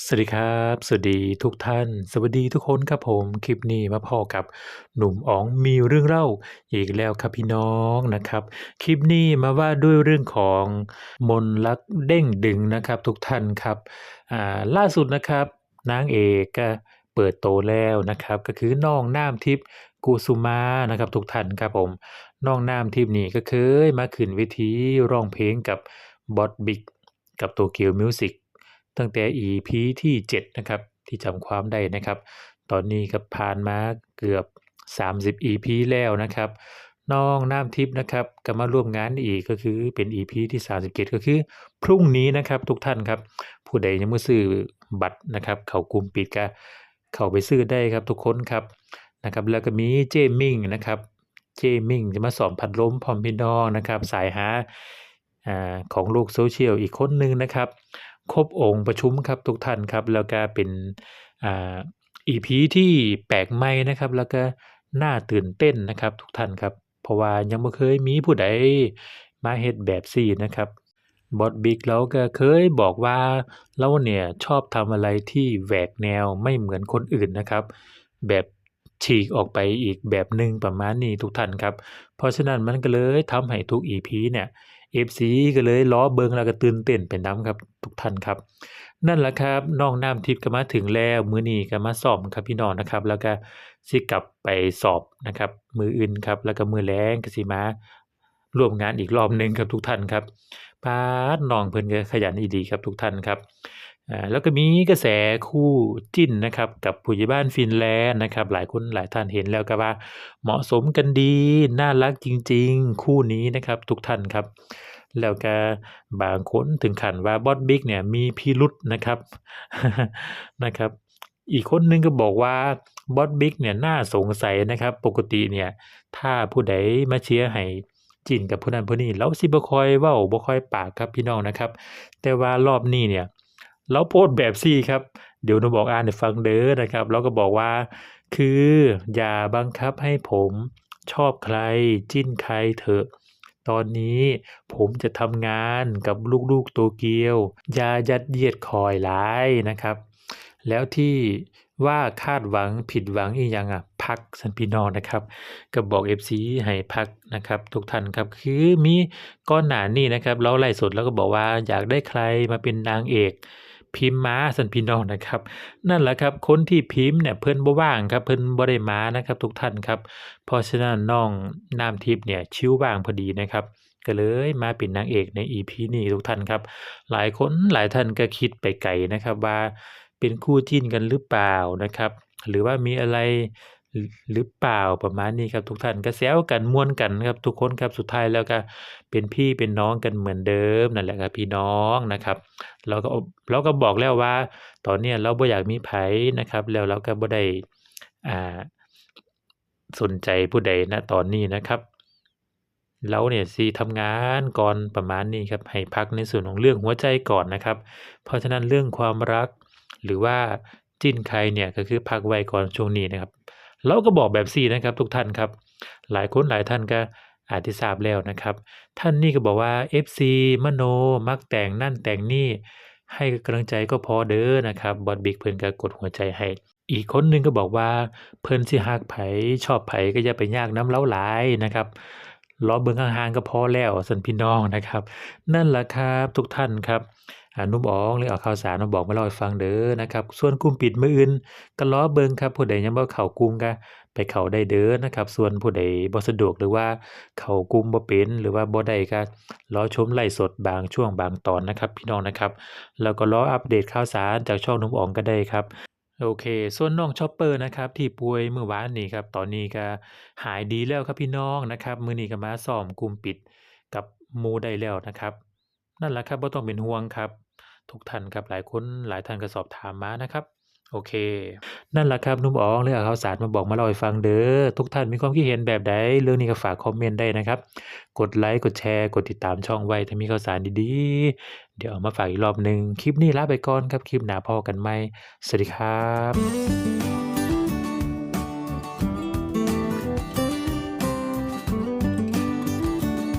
สวัสดีครับ สวัสดีทุกท่าน สวัสดีทุกคนครับผมคลิปนี้มาพ้อกับหนุ่มอ๋องมีเรื่องเล่าอีกแล้วครับพี่น้องนะครับ คลิปนี้มาว่าด้วยเรื่องของมนต์รักเด้งดึงนะครับ ทุกท่านครับอ่าล่าสุดนะครับนางเอกก็เปิดโตแล้วนะครับ ก็คือน้องน้ำทิพย์กุสุมานะครับ ทุกท่านครับผมน้องน้ำทิพย์นี่ก็เคยมาขึ้นเวทีร้องเพลงกับบอสบิ๊กกับ Tokyo Music ตั้งแต่ EP ที่ 7 นะครับ ที่จำความได้นะครับ ตอนนี้ก็ผ่านมาเกือบ 30 EP แล้วนะครับ น้องน้ำทิพย์นะครับก็มาร่วมงานอีกก็คือเป็น EP ที่ 37 ก็คือ พรุ่งนี้นะครับทุกท่านครับ ผู้ใดยังบ่ซื้อบัตรนะครับ เขากลุ่มปิดก็เข้าไปซื้อได้ครับทุกคนครับนะครับ แล้วก็มีเจมิงนะครับเจมิงจะมาสอนพัดลมพร้อมพี่น้องนะครับ สายหาของโลกโซเชียลอีกคนนึงนะครับ ครบองค์ประชุมครับทุกท่านครับแล้วก็เป็นอ่า EP ที่แปลกใหม่นะครับ แล้วก็น่าตื่นเต้นนะครับ ทุกท่านครับ เพราะว่ายังบ่เคยมีผู้ใดมาเฮ็ดแบบซี้นะครับบอสบิ๊กเราก็เคยบอกว่าเราเนี่ยชอบทำอะไรที่แหวกแนวไม่เหมือนคนอื่นนะครับ แบบฉีกออกไปอีกแบบหนึ่งประมาณนี้ทุกท่านครับ เพราะฉะนั้นมันก็เลยทำให้ทุก EP เนี่ย FC ก็เลยล้อเบิงแล้วก็ตื่นเต้นเป็นน้ำครับทุกท่านครับ นั่นแหละครับน้องน้ำทิพย์ก็มาถึงแล้วมือนี้ก็มาสอบครับพี่น้องนะครับ แล้วก็สิกลับไปสอบนะครับ มืออื่นครับ แล้วก็มือแรงก็สิมาร่วมงานอีกรอบหนึ่งครับทุกท่านครับป๊าดน้องเพิ่นก็ขยันอีดีครับทุกท่านครับ แล้วก็มีกระแสคู่จิ้นนะครับกับผู้ใหญ่บ้านฟินแลนด์นะครับหลายคนหลายท่านเห็นแล้วก็ว่า เหมาะสมกันดีน่ารักจริง ๆ คู่นี้นะครับทุกท่านครับ แล้วก็บางคนถึงขันว่าบอสบิ๊กเนี่ยมีพิรุธนะครับนะครับ อีกคนนึงก็บอกว่าบอสบิ๊กเนี่ยน่าสงสัยนะครับปกติเนี่ยถ้าผู้ใดมาเชียร์ให้จิ้นกับผู้นั้นผู้นี้เลาสิบ่คอยว้าบ่คอยปากครับพี่น้องนะครับ แต่ว่ารอบนี้เนี่ย เลาโพสแบบซี้ครับ เดี๋ยวหนูบอกอ่านให้ฟังเด้อนะครับเลาก็บอกว่า คืออย่าบังคับให้ผมชอบใครจิ้นใครเถอะ ตอนนี้ผมจะทำงานกับลูกๆโตเกียว อย่ายัดเยียดคอยหลายนะครับ แล้วที่ว่าคาดหวังผิดหวังอีหยังอะพักซั่นพี่น้องนะครับก็บอก FC ให้พักนะครับ ทุกท่านครับคือมีก่อนหนานี้นะครับเราไลฟ์สดเราก็บอกว่าอยากได้ใครมาเป็นนางเอก พิมพ์มาสันพี่น้องนะครับ นั่นแหละครับคนที่พิมพ์เนี่ยเพิ่นบ่ว่างครับเพิ่นบ่ได้มานะครับ ทุกท่านครับ เพราะฉะนั้นน้องน้ำทิพย์เนี่ยชิวว่างพอดีนะครับก็เลยมาเป็นนางเอกใน EP นี้ทุกท่านครับ หลายคนหลายท่านก็คิดไปไกลนะครับว่าเป็นคู่จิ้นกันหรือเปล่านะครับ หรือว่ามีอะไร หรือเปล่าประมาณนี้ครับทุกท่านก็แซวกันม่วนกันครับทุกคนครับสุดท้ายแล้วก็เป็นพี่เป็นน้องกันเหมือนเดิมนั่นแหละครับพี่น้องนะครับ เราก็เราก็บอกแล้วว่า ตอนเนี้เราบ่อยากมีไผนะครับ แล้วเราก็บ่ได้อ่าสนใจผู้ใดณตอนนี้นะครับเราเนี่ยสิทำงานก่อนประมาณนี้ครับให้พักในส่วนของเรื่องหัวใจก่อนนะครับ เพราะฉะนั้นเรื่องความรักหรือว่าจิ้นใครเนี่ยก็คือพักไว้ก่อนช่วงนี้นะครับ เราก็บอกแบบซีนะครับทุกท่านครับ หลายคนหลายท่านก็อาจสิทราบแล้วนะครับ ท่านนี้ก็บอกว่า FC มโนมักแต่งนั่นแต่งนี่ให้กำลังใจก็พอเด้อนะครับบอสบิ๊กเพิ่นก็กดหัวใจให้อีกคนหนึ่งก็บอกว่าเพิ่นสิฮักไผชอบไผก็อย่าไปยากน้ำเล้าหลายนะครับรอเบิ่งห่างๆก็พอแล้วซั่นพี่น้องนะครับ นั่นแหละครับทุกท่านครับ นุ่มอ๋องเลยเอาข่าวสารมาบอกมาเล่าให้ฟังเด้อนะครับส่วนกลุ่มปิดมืออื่นก็รอเบิงครับผู้ใดยังบ่เข้ากลุ่มก็ไปเข้าได้เด้อนะครับ ส่วนผู้ใดบ่สะดวกหรือว่าเข้ากลุ่มบ่เป็นหรือว่าบ่ได้ก็รอชมไลฟ์สดบางช่วงบางตอนนะครับ พี่น้องนะครับแล้วก็รออัปเดตข่าวสารจากช่องนุ่มอ๋องก็ได้ครับโอเค ส่วนน้องชอปเปอร์นะครับที่ป่วยเมื่อวานนี้ครับ ตอนนี้ก็หายดีแล้วครับพี่น้องนะครับ มือนี้ก็มาซ้อมกลุ่มปิดกับมูได้แล้วนะครับ นั่นแหละครับบ่ต้องเป็นห่วงครับ ทุกท่านครับหลายคนหลายท่านก็สอบถามมานะครับโอเค นั่นแหละครับนุ่มอ๋องเลยเอาข่าวสารมาบอกมาเล่าให้ฟังเด้อ ทุกท่านมีความคิดเห็นแบบใดเรื่องนี้ก็ฝากคอมเมนต์ได้นะครับ กดไลก์กดแชร์ กดติดตามช่องไว้ถ้ามีข่าวสารดีๆ เดี๋ยวเอามาฝากอีกรอบหนึ่ง คลิปนี้ลาไปก่อนครับ คลิปหน้าพอกันใหม สวัสดีครับ